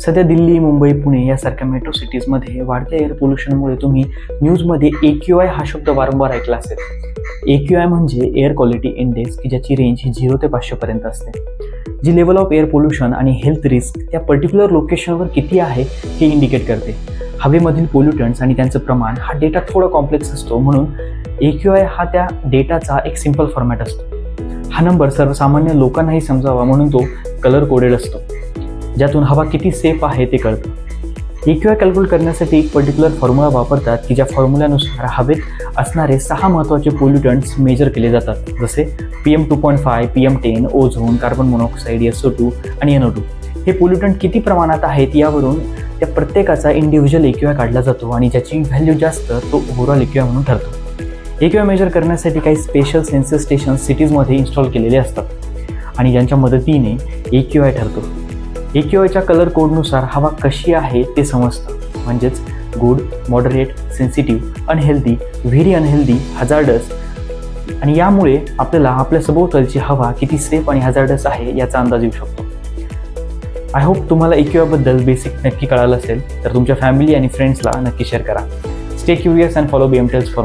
सध्या दिल्ली मुंबई पुणे यासारख्या मेट्रो सिटीजमध्ये वाढत्या एअर पोल्युशनमुळे तुम्ही न्यूजमध्ये ए क्यू आय हा शब्द वारंवार ऐकला असेल. ए क्यू आय म्हणजे एअर क्वालिटी इंडेक्स की ज्याची रेंज ही झिरो ते पाचशेपर्यंत असते. जी लेवल ऑफ एअर पोल्युशन आणि हेल्थ रिस्क त्या पर्टिक्युलर लोकेशनवर किती आहे हे इंडिकेट करते. हवेमधील पोल्युटंट्स आणि त्यांचं प्रमाण हा डेटा थोडा कॉम्प्लेक्स असतो म्हणून ए क्यू आय हा त्या डेटाचा एक सिंपल फॉर्मॅट असतो. हा नंबर सर्वसामान्य लोकांनाही समजावा म्हणून तो कलर कोडेड असतो. ज्यातून हवा किती सेफ आहे ते कळतं. ए आय कॅल्क्युलेट करण्यासाठी एक पर्टिक्युलर फॉर्म्युला वापरतात की ज्या फॉर्म्युल्यानुसार हवेत असणारे सहा महत्त्वाचे पोल्युटंट्स मेजर केले जातात. जसे P M two point five P M ten ozone carbon monoxide S O two आणि एनओ टू हे पोल्युटंट किती प्रमाणात आहेत यावरून त्या प्रत्येकाचा इंडिव्हिज्युअल ए आय काढला जातो आणि ज्याची व्हॅल्यू जास्त तो ओव्हरऑल ए म्हणून ठरतो. एक्युआ मेजर करण्यासाठी काही स्पेशल सेन्सर स्टेशन सिटीजमध्ये इन्स्टॉल केलेले असतात. आणि ज्यांच्या मदतीने ए आय ठरतो. ए क्यू आयच्या कलर कोडनुसार हवा कशी आहे ते समजतं. म्हणजेच good moderate sensitive unhealthy very unhealthy hazardous आणि यामुळे आपल्याला आपल्या सभोवतालची हवा किती सेफ आणि हजार्डस आहे याचा अंदाज येऊ शकतो. आय होप तुम्हाला ए बेसिक नक्की कळालं असेल तर तुमच्या फॅमिली आणि फ्रेंड्सला नक्की शेअर करा. Stay curious and follow B M Tales for